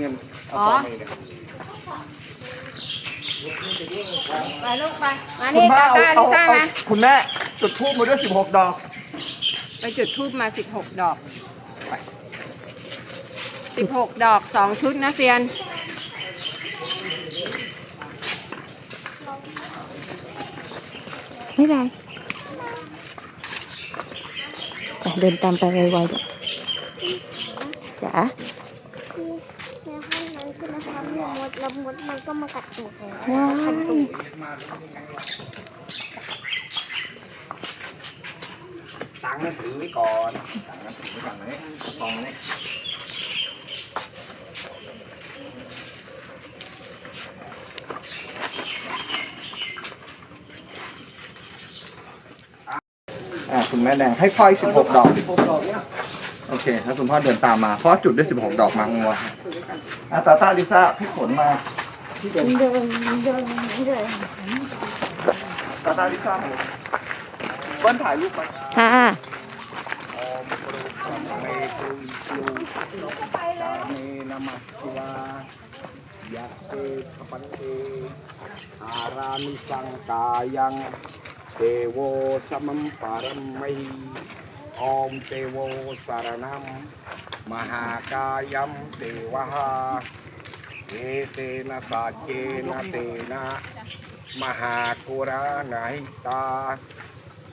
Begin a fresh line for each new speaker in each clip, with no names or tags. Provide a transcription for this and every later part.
เงินเอา
อ๋อ
ต่อมาอีกเนี่ย
ไปลูกไป มา
คุ
นี่
ณพ่อ
ตา
เอา
ตา
เอา
ลิซ่า
เอา
มา
คุณแม่จุดทูบมาด้วย 16 ดอก
ไปจุดทูบมาสิบหกดอกสิบหกดอกสองชุดนะเซียน
ไม่เป็นไรไปเดินตามไปไวๆจ้ะจ๋า
ที่ในห้องนั้นคือนะคะมีมด แล้วมดมันก็มากัดตูดหนู
ว้า
กัดตู
ว
ด
ตังค์ถือไว้ก่อนตังค์ถือไว้ก่อนเลยกองนี้อ่าคุณแม่แดงให้พ่ออีก16 ดอก16ดอกเนี่ยโอเคถ้าคุณพ่อเดินตามมา เพราะว่าจุดได้ 16 ดอกมางัว อะตาตาลิซ่าพี่ฝนมาที่เดิน
เดินเดินเดิน
ตาตาลิซ่ามาเลยเบิ้ลถ่ายรูปมา
ค่ะ
โอมปรุปะเมตุอิสุสาเมนะมัสสิวายะเตขปันเตอารามิสังกายังเทโวสมัมปารัมมัยโอมเทโวสารนัมมหากายัมเทวหาเอเตนะสาเจนะเตนะมหากุรานาหิตา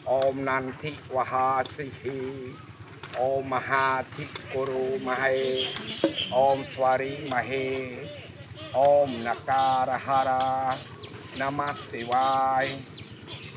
อมนันทิวหาสิหิอมมหาทิกุรุมเหโอมสวาริมเหโอมนการหารานามัสสิวาย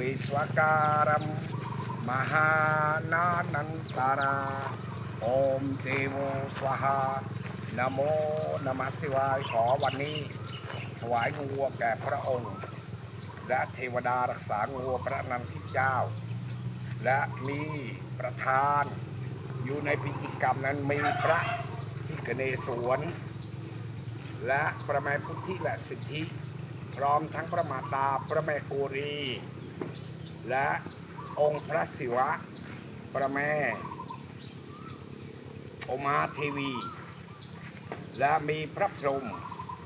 วิสวการเรนะมหาโอมสันติมหาสันติวิสวการัมหานานันตาราโอมเทวสวหานโมนมาสิวายขอวันนี้ ถวายงัวแก่พระองค์ และเทวดารักษางัวพระนันทิเจ้า และมีประธานอยู่ในพิธีกรรมนั้นมีพระที่กเนศวรและพระแม่พุทธิและสิทธิ พร้อมทั้งพระมาตาพระแม่โกรี และองค์พระศิวะพระแม่โอมาเทวี และมีพระพรหม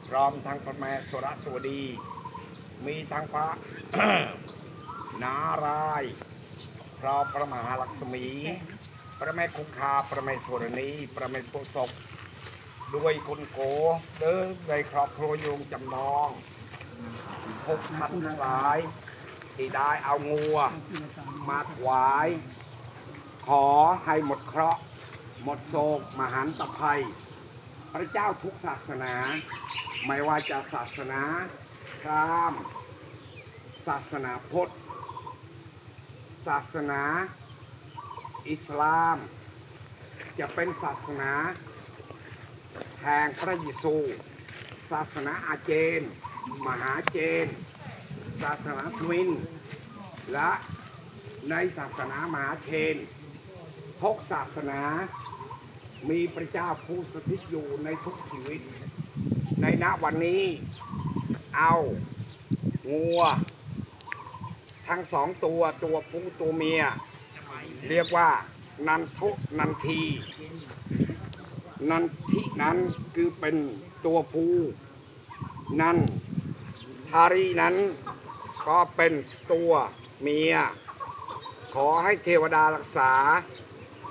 พร้อมทั้งพระแม่สุรสวดี มีทั้งพระนารายณ์พระพระมหาลักษมี พระแม่คงคาพระแม่ธรณีพระแม่โพศพด้วยคุณโกเดินในครอบครัวโยงจำนองพกท่านทั้งหลาย ที่ได้เอางัว มาถวาย ขอให้หมดเคราะห์หมดโศกมหันตภัย พระเจ้าทุกศาสนา ไม่ว่าจะศาสนาพราหมณ์ศาสนาพุทธศาสนา อิสลาม จะเป็นศาสนาแห่งพระเยซู ศาสนาอาเจน มหาเจน ศาสนาทวินและในศาสนามหาเชนทุกศาสนามีพระเจ้าผู้สถิตอยู่ในทุกชีวิต ในณวันนี้ เอางัว ทั้งสองตัวตัวผู้ตัวเมีย เรียกว่านันทุนันที นันทินั้นคือเป็นตัวผู้นันทารีนั้น ก็เป็นตัวเมีย ขอให้เทวดารักษา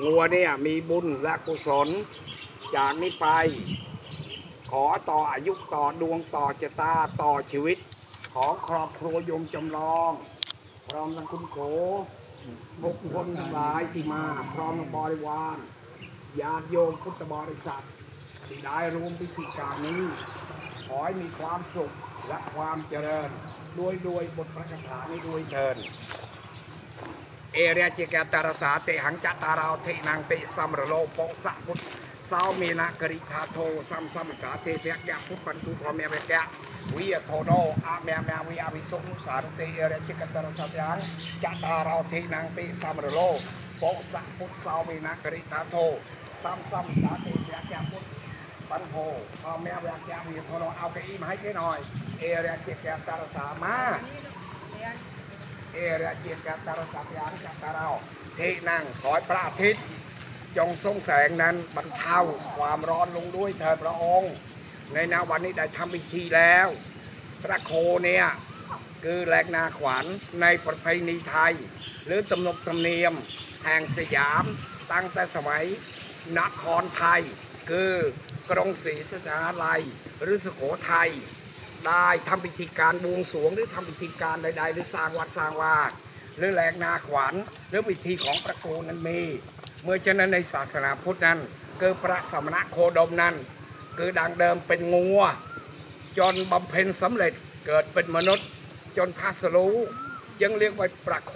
งัวเนี่ยมีบุญและกุศล จากนี้ไป ขอต่ออายุต่อดวงต่อชะตาต่อชีวิต ของครอบครัวยมจำลองพร้อมทั้งคุณโขทุกคนทั้งหลายที่มาพร้อมบริวารญาติโยมพุทธบริษัทที่ได้ร่วมพิธีการนี้ ขอให้มีความสุขและความเจริญ ด้วยด้วยบทพระคาถานี้ด้วยเชิญเอเรียจิกาตารสาเตหังจัตตาราวเทนังเตสัมระโลโปสะพุทธสาวเมนะกริธาโทสัมสัมสาเทเปียกยะพุทธันตุพรเมียเปียกยะวิยโทโนอาเมียเมียวิอาวิสุนุสารเตเอเรจิกาตารสัตยังจัตตาราเทนังปิสัมรโลโปสักพุทธสาวเมนะกริธาโทสัมสัมสาเทเปียกยะพุทธ ปันโพพ่อแม่แวกยามีพอเราเอาเก้าอี้มาให้แกหน่อย เอเรียเกียรติแกตารสามาเอเรียเกียรติแกตารสาพยานกับตาเราที่นั่งขอยพระอาทิตย์จงทรงแสงนั้นบรรเทาความร้อนลงด้วยเถิดพระองค์ ในนาวันนี้ได้ทำพิธีแล้ว พระโคเนี่ยคือแหลกนาขวัญในประเพณีไทย หรือตำนบธรรมเนียม แห่งสยามตั้งแต่สมัยนครไทย คือกรงศรีสยาลัย หรือสุโขทัยได้ทำพิธีการบวงสรวงหรือทำพิธีการใดๆ หรือสร้างวัดสร้างวาดหรือแหลกนาขวัญหรือพิธีของพระโคนั้นมี เมื่อฉะนั้นในศาสนาพุทธนั้นคือพระสมณะโคดมนั้น คือดังเดิมเป็นงัวจนบำเพ็ญสำเร็จเกิดเป็นมนุษย์ จนทัสรู้ยังเรียกว่าประโค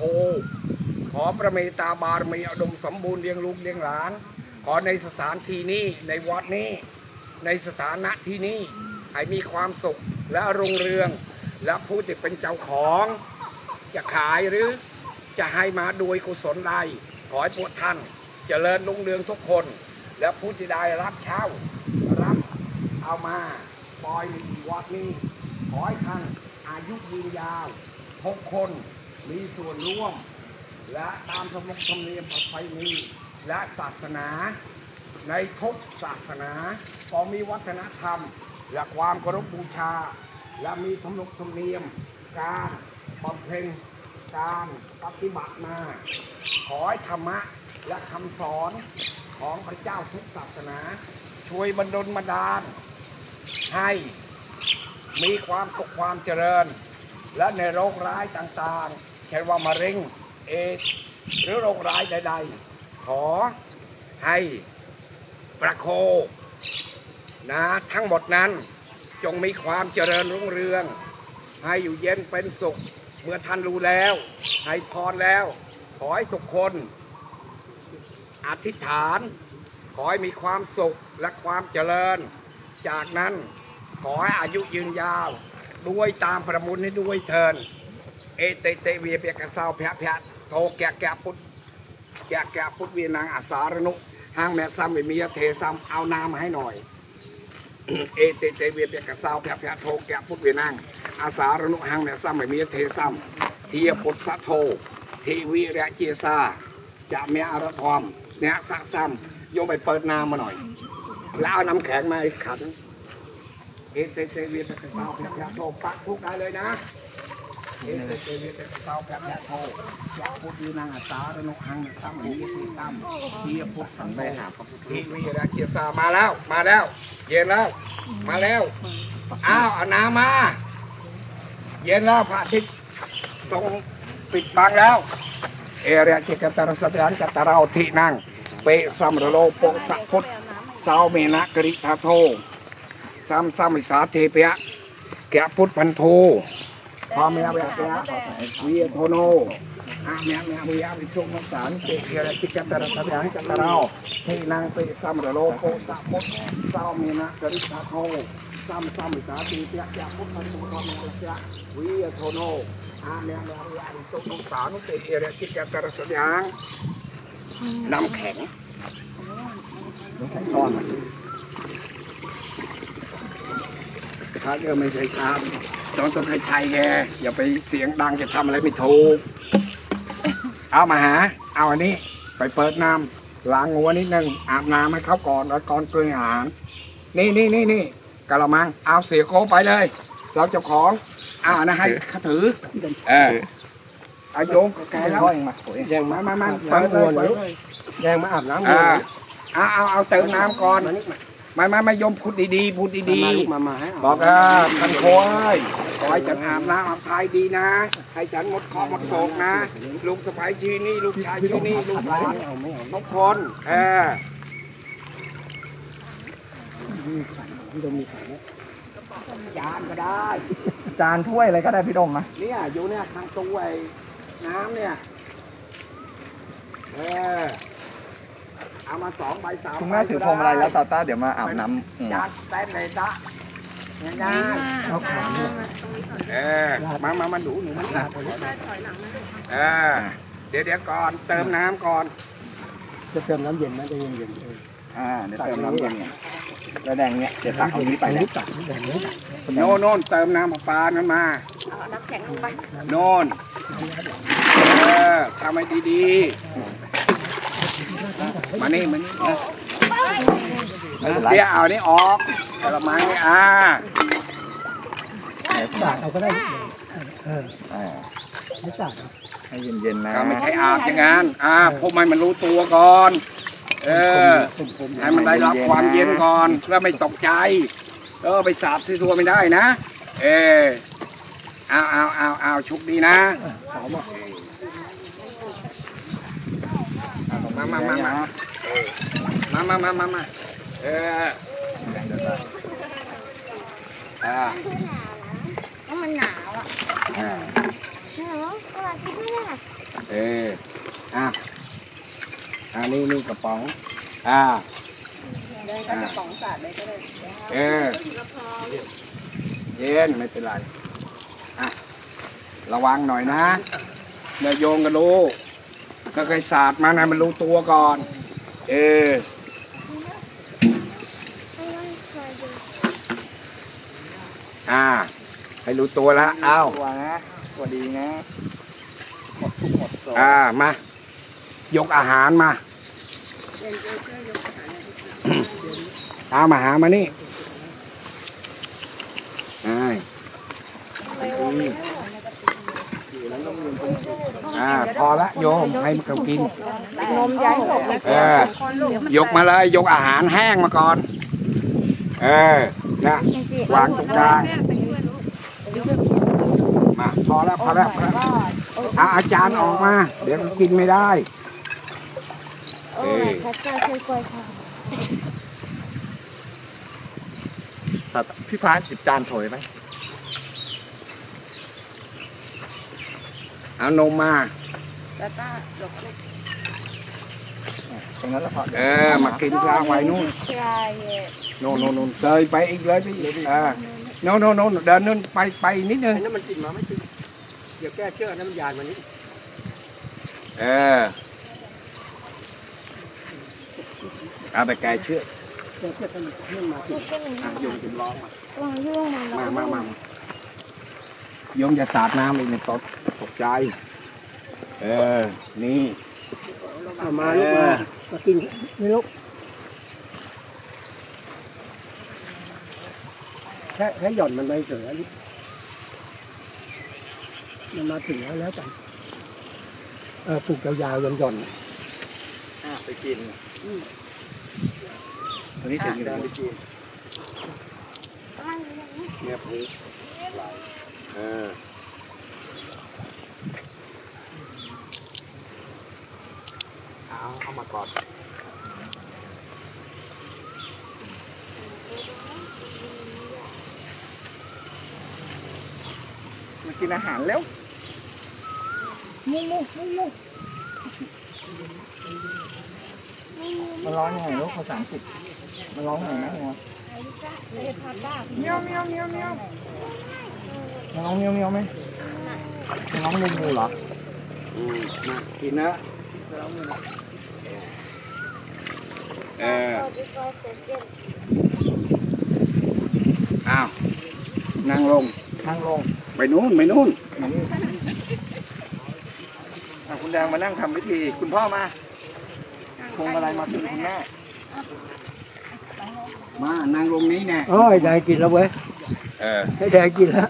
ขอพระเมตตาบารมีอุดมสมบูรณ์เลี้ยงลูกเลี้ยงหลาน ขอในสถานที่นี้ในวัดนี้ในสถานะที่นี้ให้มีความสุขและรุ่งเรือง และผู้ที่เป็นเจ้าของ จะขายหรือจะให้มาโดยกุศลใดขอให้พวกท่านเจริญรุ่งเรืองทุกคน และผู้ที่ได้รับเช่ารับเอามาปล่อยในวัดนี้ขอให้ท่านอายุยืนยาวทุกคนมีส่วนร่วม และตามสมกธรรมเนียมประเพณี และศาสนา ในทุกศาสนาก็มีวัฒนธรรม และความเคารพบูชา และมีธรรมนธรรมเนียม การบำเพ็ญการปฏิบัติมาขอให้ธรรมะและคำสอนของพระเจ้าทุกศาสนา ช่วยบรรดลบันดาล ให้มีความสุขความเจริญ และในโรคร้ายต่างๆเช่นว่ามะเร็งเอดหรือโรคร้ายใด ๆ ขอให้ประโคนะทั้งหมดนั้นจงมีความเจริญรุ่งเรือง ให้อยู่เย็นเป็นสุข เมื่อท่านรู้แล้ว ให้พรแล้ว ขอให้ทุกคน อธิษฐาน ขอให้มีความสุขและความเจริญ จากนั้นขอให้อายุยืนยาวด้วยตามประมุนให้ด้วยเทิน เอเตเตเวียเปียกระเซาแพะแพะโทแกะแกะพุทธ แกะแกะพุทธเวียนางอาสารนุห้างแม่ซ้ำไม่มีเทซ้ำเอาน้ำมาให้หน่อย เอเตเตเวียเปียกระซาแพะแพะโทแกะพุทธเวียนางอาสารนุห้างแม่ซ้ำไม่มีเทซ้ำเทียพุทธสะโททีวีระเจซาจะเมียอารทอมเนี่ยสักซ้ำโยมไปเปิดน้ำมาหน่อย แล้วเอาน้ำแข็งมาขันเอเตเตเวียตะเสาแผลแผลโทปักทุกได้เลยนะ มาแล้ว มาแล้ว เย็นแล้ว มาแล้วอ้าวเอาน้ำมา เย็นแล้วพระอาทิตย์ทรงปิดบังแล้ว เอเรียเกตตารสัตยานกัตตาราที่นั่งเปสัมรโลโปสักพุทสาวเมนะกริทาโทซ้ำซ้ำอิสาเทเปยะแกพุทธพันโท พอเมียเวียเปียวีโทโนอาเมียเมียเวียวิสุมัสสารเกเกระจิกัตตระสัพยังกัตตะเราที่นางเปซ้ำระโลโปสะพุทธเศร้าเมนะกริชาโทซ้ำซ้ำอิสาเทเปียะแกะพุทธพันโทพอเมียเวียเปียะเวีโทโนอาเมียเมียเวียวิสุมัสสารเกเกระจิกัตตระสัพยังน้ำแข็งน้ำแข็งซ่อนมา ถ้าเกิดไม่ใช่ชามต้องต้องให้ชัยแกอย่าไปเสียงดังจะทำอะไรไม่ถูก เอามาหา เอาอันนี้ ไปเปิดน้ำล้างงัวนิดนึงอาบน้ำให้เขาก่อนแล้วก่อนเปลืองอาหาร นี่นี่นี่นี่กระมัง เอาเสียโคไปเลย เราเจ้าของเอาอันนะให้เขาถือเออเอาโยงแกแล้วยังมามามาเปิดเลยเปิดเลย
แดงมาอาบน้ำ
อ่าเอาเอาเอาเติมน้ำก่อน ไม่ไม่ไม่ยมพูดดีๆพูดดีๆ
มามาให้
บอกว่าท่านโค้ยขอให้ฉันอาบน้ำอาบทายดีนะ ให้ฉันหมดเคราะห์หมดโศกนะ ลูกสะใภ้ชีนี่ลูกชายชีนี่ลูกหลานทุกคนเออ
พี่ดมมีขายไหม
จานก็ได้
จานถ้วยอะไรก็ได้พี่ดมมา
เนี่ยอยู่เนี่ยทางตู้ไอ้น้ำเนี่ยเออ เอามาสองใบสาม
คุณแม่ถือพวงมาลัยแล้วตาต้าเดี๋ยวมาอาบน้ำอืม
จานแป้นเลยจ้ะง่าย
เอาขามา
ๆเออมามามาดูหนูมันหนักเออเดี๋ยวเดี๋ยวก่อนเติมน้ำก่อน
จะเติมน้ำเย็นนะจะเย็นเย็นอ่าเดี๋ยวเติมน้ำเย็นเนี่ยแล้วแดงเนี่ยเดี๋ยวตักเอานี้ไปนะตักแดงนี้
โน่นโน่นเติมน้ำประปานั่นมา
เอาน้ำแข็งลงไป
โน่นเออทำให้ดีๆ มานี่มานี่นะเดี๋ยวเอานี่ออกกระมังนี่อ่า
ตักเอาก็ได้เออไม่ตักให้เย็นๆนะ
ก็ไม่ใช่อาบอย่างนั้นอ่าพวกมันมันรู้ตัวก่อน เออให้มันได้รับความเย็นก่อนเพื่อไม่ตกใจเออไปสาดซีซัวไม่ได้นะ เออเอาเอาเอาเอาชุกดีนะมามามามามามามามามาเอออ่า
เพราะมันหนาวอะ
อ่า
หนาวเวลาที่ไม่ได้
เอออะอ่านี่นี่กระป๋อง อ่า
เดินก็จะป๋องสาดเลยก็ได้
เออเย็นไม่เป็นไรอะระวังหน่อยนะเดี๋ยวโยงกันรู้ก็ เคยสาดมานะมันรู้ตัวก่อน เออ
ไม่ต้องคอยดู
อ่าให้รู้ตัวแล้วอ้าว
ตัวนะตัวดีนะหมดทุกหมดโซ่
อ่า มา ยกอาหารมา เอามาหามานี่ไอ้ อ่าพอละโยมให้มันเขากิน
นมย้ายหกนะ
เออยกมาเลยยกอาหารแห้งมาก่อน เออนะวางตรงกลางมาพอแล้วพอแล้วพอแล้วเอาอาจารย์ออกมา เดี๋ยวมันกินไม่ได้
โอ้ยพระเจ้าช่วยกล้วยค่ะ
ตัดพี่พานจิบจานโถยไหม
เอานมมา
ตาต้าหลบลูก
ตรงนั้นแล้วพอ
เออมากินซะไว้นู่น
ใช่
โน่นโน่นโน่นเดินไปอีกเลยไปอีกเออโน่นโน่นโน่นเดินนู่นไปไปนิดนึง
อันนั้นมันกินมาไม่กินเดี๋ยวแก้เชือกน้ำยานมันนี้
เออเอาไปไกลเชือก
แก้เชือกมันเรื่องมาสิ
อะโยมกินร้องมาวา
งย่วงมัน
มามามาโยมจะสาดน้ำอีกในตกตกใจ เออ นี่
เอามาลูกมามากินไม่ลูกแค่แค่หย่อนมันไปเฉยอันนี้มันมาถึงแล้วแล้วกันเออปลูกยาวๆหย่อนหย่อนอะไปกินตอนนี้ถึงแล้วไปกิน
เนี่ยผู เออเอาเอามาก่อน
มากินอาหารแล้วมุมุมุมุมันร้องยังไงลูกภาษาอังกฤษมันร้องยังไงนะหัวเมียวเมียวเมียวเมียวมั นร้องเมียวเมียวไหมมันร้องงูงูเหรอ
อืมมากินนะเอออ้าวนั่งลง
นั่งลง
ไปนู้นไปนู้น
อะคุณแดงมานั่งทำพิธี คุณพ่อมาพวงมาลัยมาถึงคุณแม่
มานั่งลงนี้แน่
โอ้ยได้กินแล้วเว้ย
เออ
ให้แดงกินแล้ว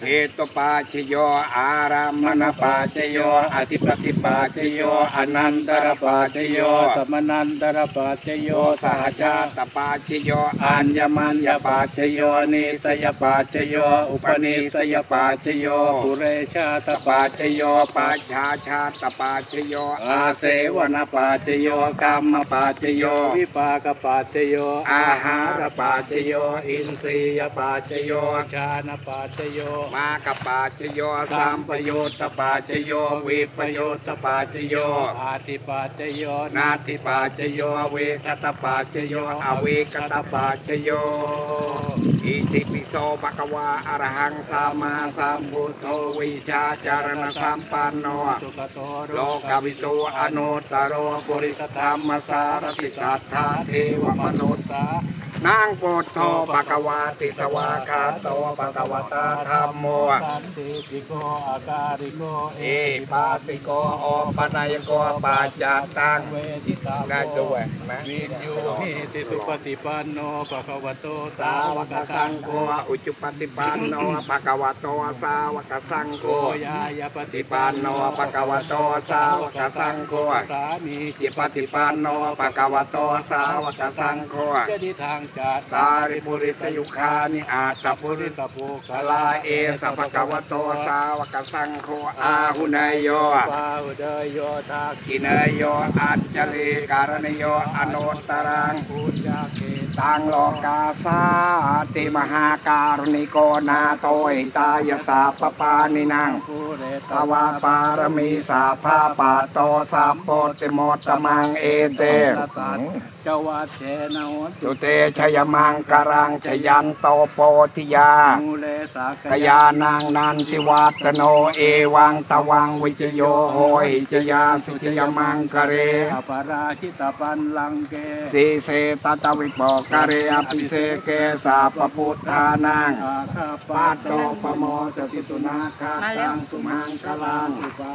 ชโยนิ
สย
ปาชโยอุปนิสยปาชโยปุ
เรชาต
ตปาชโยปัจฉาชาตปาชโยอาเสวนปาชโยกรรมปาชโย
วิปากปัจจโย
อาหารปาชโยอินทรียปาชโย
ชานปัจจโย
มากปาชโยสัมปโยตปาชโยวิปโยตปาชโย
อาติปัจจโย
นาทิปาชโยเวคตปาชโยอเวคตปาชโยอิติปิโสภะคะวาอะระหังสัมมาสัมพุทโธวิชาจารณสัมปันโน
สุขโต
โลกวิโตอนุตตโรปุริสธรรมสารติสัทธาเทวมนุษย์
สา นา
งโปรดโทภะคะวาติสวาคาโตภะคะวตาธรรมโม
สันติปิโกอาการิโก
เอปาสิโกโอปนายโกปาจาตัง
เวทิตา
ได้ด้วยนะ
วินยูหิติสุปฏิปันโนภะคะวโตสา
วว
ก
ก
สั
สั
งโฆ
อุจุปฏิปันโนภะคะวโตสาวกสังโฆ
โกยายาปฏิ
ติปันโนภะคะวโตสาวกสังโฆ
สามี
จิปฏิปันโนภะคะวโตสาวกสังโฆ
จะดีทางจัด
ตาริปุริสยุคานิอาตปุริ
ตะโพ
กลาเอสัพพะคะวะโตสาวกสังโฆอาหุนายโย
ปาอุเดยโยทา
กินายโยอัจจริการณโยอโนตตรัง
ภูจาเก
ตังโลกาสาติมหาการุณิโกนาโตอิตายสาปปานินัง
ภูเร
ตวาปารมีสาภาปาโตสัพโปติโมตตมังเอเต
ตัดเจวัดเชนะโห
สุเตชยมังการังชยันโตโปธิยา
ก
ยานังนันติวัตโนเอวังตวังวิจโยโหหิจยาสุจยมังกะเร
อปาราชิตปันลังเก
สีเสตตวิปกะเรอภิเสเกสาปพุทธานัง
อาคา
ปา
ปา
โต
โต
ปโมจติตุนาคาตังตุมังกลัง
ปะ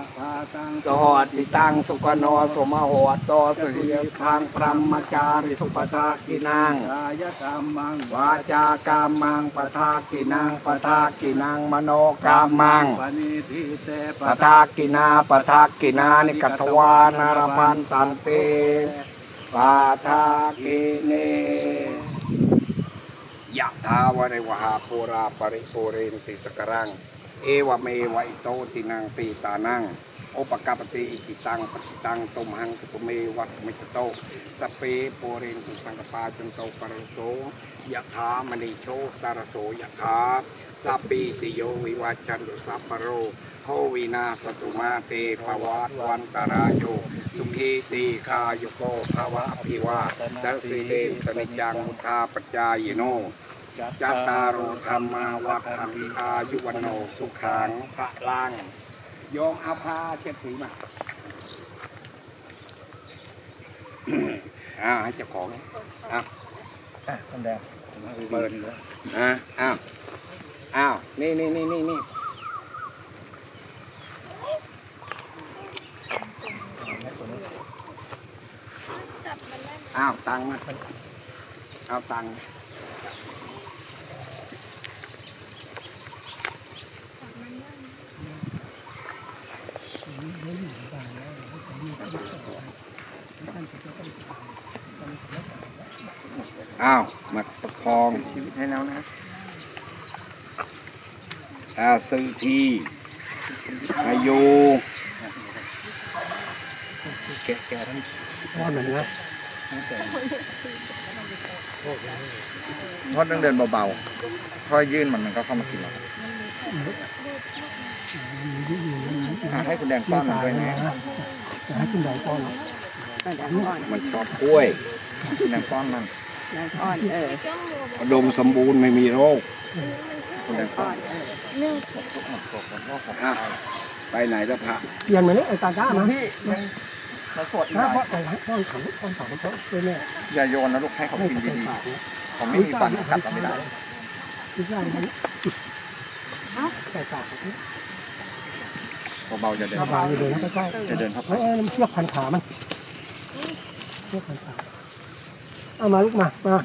ลัง
สหติตังสุขโนสมโหโตสุริยังพรหมจาริสุปทากินังา
ยกรรมัง
วาจากามังปทากินังปทากินังมโนกามัง
ปณิทิเตป
ปทากินาปทากินานิกัตวานารพันตันเตปาทากิเนยะทาวริวหาปูราปริปูเรนติสกรัง เอวเมวะอิโตตินังตีตานัง โอปกาปติอิจิตังปฏิตังตุมหังตุเมวัตมิจโตสเปโปเรนตุสังกปาจันโตปรโสยะถามณีโชตารโสยะถาสัพปีติโยวิวัจันตุสัพพโรโควินาสตุมาเตภวัตวันตรายโยสุขีตีคาโยโกภาวะอภิวาทัสสิเลนสนิจังมุทาปจจายโนจัตตารโอธรรมาวัฏันติอายุวันโนสุขังพระลัง โยมเอาผ้าเช็ดสีมาอ่าให้เจ้าของอะ
อะคนแดง
เปิดอะอ้าวอ้าวนี่นี่นี่นี่นี่อ้าวตังค์มาเอาตังค์ อ้าวมาประคองชีวิตให้แล้วนะอาซื้อที่อายุ
แกะแกะทั้ง
ว่าเหมือนนะ
ทอดต้องเดินเบาๆค่อยยื่นมันมันก็เข้ามากินเราอะให้คุณแดงป้อนมันด้วยนะ
ก็เดี๋ยวอ่อน
มันชอบกล้วย
คุณแดงป้อนมัน
แล้วอ่อนเออ
อุดมสมบูรณ์ไม่มีโรค
คุณแดงป้
อ่
อ
อนนเออ
อะไปไหนแล้วพระ
เปลี่ยนเหมือนไอ้ตาจ้ามาพี่
เราสด
ถ้า
นะ
เพราะไอ้ต้นขังต้นขังต้นเป็นเนี่ย
อย่าโยนนะลูกให้เขากินดีๆเขาไม่มีฟันกัดเราไม่ได้
ที่สร้างมันใส่ปาก
เบาๆอย่าเดิน
ถ้าบางอยู่เลยนะใกล้
อย่าเดินเข้า
ๆ
ไป
เฮ้ยมันเชือกพันขามันเชือกพันขา เอามาลูกมามา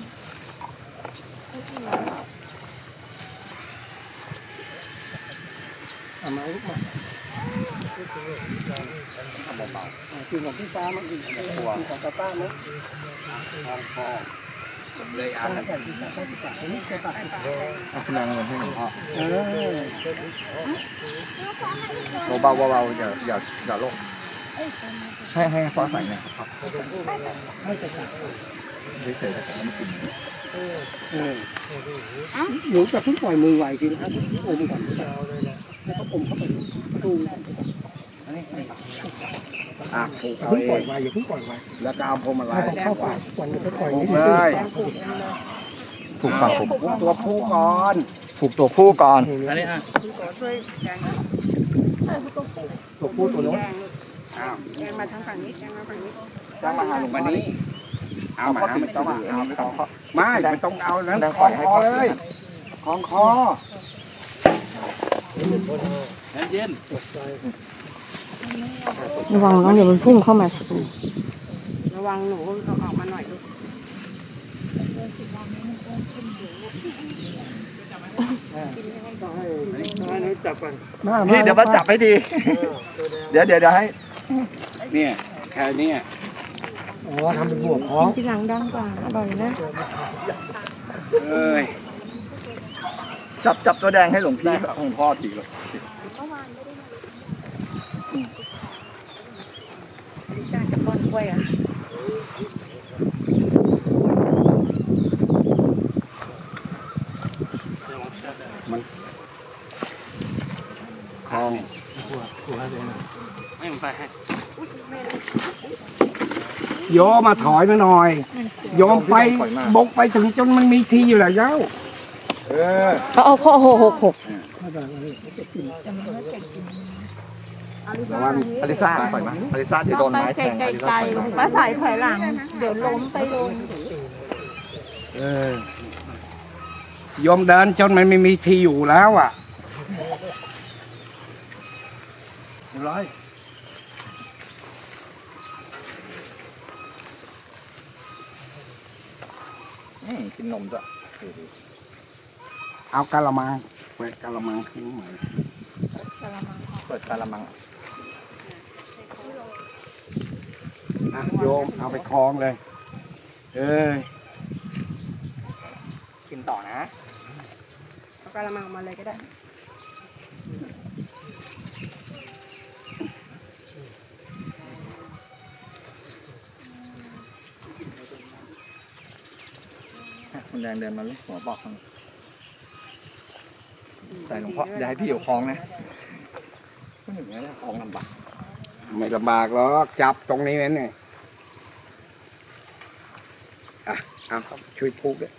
เอามาลูกมากินของพี่ฟ้ามั้งกินของตาป้ามั้ง
ทองคอ เลยอ่าน
ใส่ที่ตาป้าที่ตาอันนี้จะตัด
คุณนางเงินให้หลวงพ่อย่าอย่าอย่าโลกให้ให้ฟ้าใสหน่อยครับ
ให้จะตัด
เฉยๆแต่ไม่กิน
เออหนูจะเพิ่งปล่อยมือไหวจริงครับอมก่อนแล้วก็อมเข้าไปดู
อะผูก
อา
เอ
เพิ่งปล่อย
ง
ไว้อย่าเพิ่งปล่อยไว้
แล้วก็เอาพวงมาลั
ให้
ย
เขาเข้าปากก่อนจะไปปล่อย
ผู
นี่
ก
เล
เลยย
ผูกปากผม
ผูกตัวผู้ก่อน
ผูกตัวผู้ก่อน
อันนี้อะตัวผู้ตัวโน้น
อ้าว
แกงมาทางฝั่งนี้แกงมาฝั่งนี้
จ้างมาหาหลวง
มานี้ เอา
เอา
มาไม่
ต้อ
ง
เอาไม่ต้อ
งไม่ไม่ต้องเอานั้น
แดง
ค
ล่
อ
อยให้
คอ
เล
ยคล้องคอ
ระวังน้องเดี๋ยวมันพุ่งเข้ามาสิ
ระวังหนูเอาออกมาหน่อยลูก
พี่เดี๋ยวมาจับให้ดี เดี๋ยวเดี๋ยวให้
เนี่ยแค่นี้
อ๋อทำเป็นบวกท้อง
ที่หลังดังกว่าอร่อยนะ
เอ้ย
จับจับตัวแดงให้หลวงพี่หลวงพ่อทีเลย
จะป้อนกล้วยอะ
คล้อง โยมมาถอยมาหน่อย โยมไปบกไปถึงจนมันมีทีอยู่แล้วเย้าเออ
เขาเอาข้อหกหกหก
ระวัง
อลิซ่าปล่อยมาอลิซ่าที่โดนไม้แทงอลิซ่าปล่อยมา
ป้าสายถอยหลัง เดี๋ยวล้มไปโดน
เออโยมเดินจนมันไม่มีทีอยู่แล้วอะ
เรียบร้อย อืมกินนมจ้ะ
เอากะละมังเปิดกะละมังทิ้งใหม่
เปิดกะละมัง
อะโยมเอาไปคล้องเลย เอ้ย
กินต่อนะ
เอากระมังมาเลยก็ได้
แดงเดินมาลูกหัวบอกข้างใส่หลวงพ่ออย่าให้พี่อยู่คล้องนะก็หนึ่งนี้คล้องลำบาก
ไม่ลำบากหรอกจับตรงนี้นั่นเนี่ยอะเอาช่วยพูกด้วย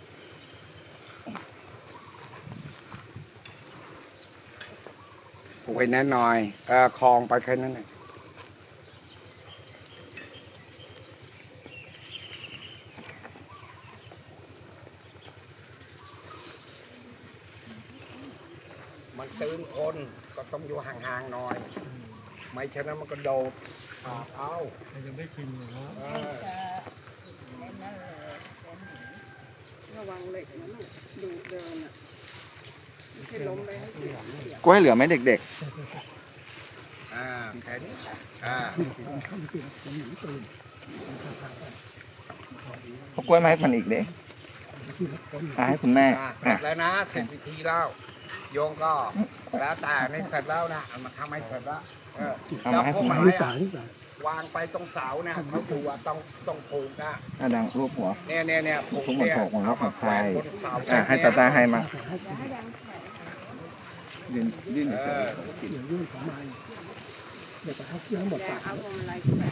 ผูกให้แน่นหน่อยเออคลองไปแค่นั้นเองมันตื่นคนก็ ต้องอยู่ห่างๆหน่อย ไม่ฉะนั้นมันก็โดดขาบเอา
ยังไม่ชินเลยนะ
เออ
ระวังเหล็กนะลูกดูเดินอะไม่ใช่ล้มไปให้เสีย
กล้วยเหลือไหมเด็ก
อ่าแค่นี้อ่า
ๆพกกล้วยมาให้มันอีกเด้อะให้คุณแม่
อ่าเสร็
อะ
จแล้วนะเสร็จพิธีแล้วโยงก็ แล้วแต่ในเสร็จแล้วนะเอามาทำให้เสร็จแล้วเออ
เอามาให้คุณแม่
แล้วพวก
นี่
ไม้
สา
อะ
นี่สาวา
งไปตรงเสาเนี่ยเขาดูว่าต้องต้องผูกนะ
อะดังรูปหัว
เนี่ยเนี่ยเนี่ยผูก
ทุกหมด
เนี่ย
ผูกหมดแล้ว
เอามาแขวนบนเสา
อะให้ตาตาให้มายืนยืน
เอ
เฉ
อย
เดี๋ยวยื่นของมาเดี๋ยวจะทักเชื่อหมด
แก
ปาก
เอาพวงมาลัยไป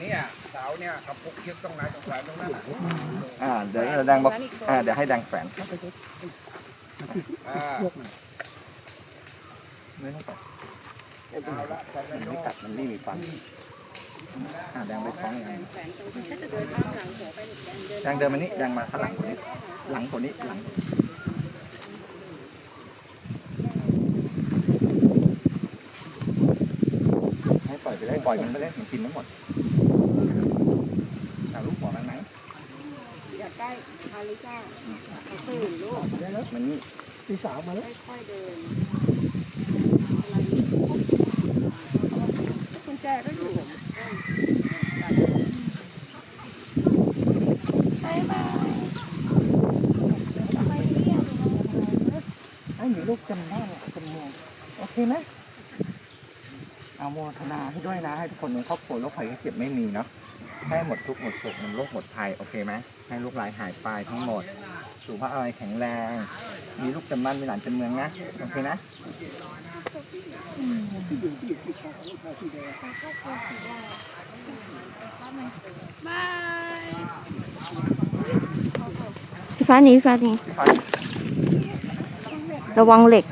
เนี่ยเสาเนี่ยเขาผูกเชือกตรงไหนตรงแขวนตรงนั้นน่ะ
ๆอ่าเดี๋ยวแดงบอกอ่าเดี๋ยวให้แดงแฝง
อ่า
พวกน่ะ
ไม่ต้องแฝง
เอาละเสร็จแล้วโย
ไม่
ม
กัดมันไม่มีฟันอ่าแดงไปคล้องยังไง
แฝงตรงถ้าจะเดินข้างหลังหัวไปเดิน
แดงเดินมานี่แดงมาข้างหลังคนนี้ หลังคนนี้หลังให้ปล่อยไปได้ปล่อยมันไปได้มันกินไม่หมดเอาลูกหัวมันไหม
อยากได้อาริก้าตื่นลูก
มันนี่
พี่สาวมาแล้ว
ค่อยๆเดิน กุญ แจก็อยู่
ไอ้หนูลูกจำได้จำเมืองโอเคไหมเอาโมทนาให้ด้วยนะ ให้ทุกคนในครอบครัวโรคภัยไข้เจ็บไม่มีเนาะให้หมดทุกข์หมดโศกหมดโรคหมดภัยโอเคไหมให้ลูกหลายหายไปทั้งหมดสุขภาพอะไรแข็งแรง มีลูกจำบ้านมีหลานจำเมืองนะ โอเคนะ
บายฟ้าหนีฟ้าหนีระวังเหล็ก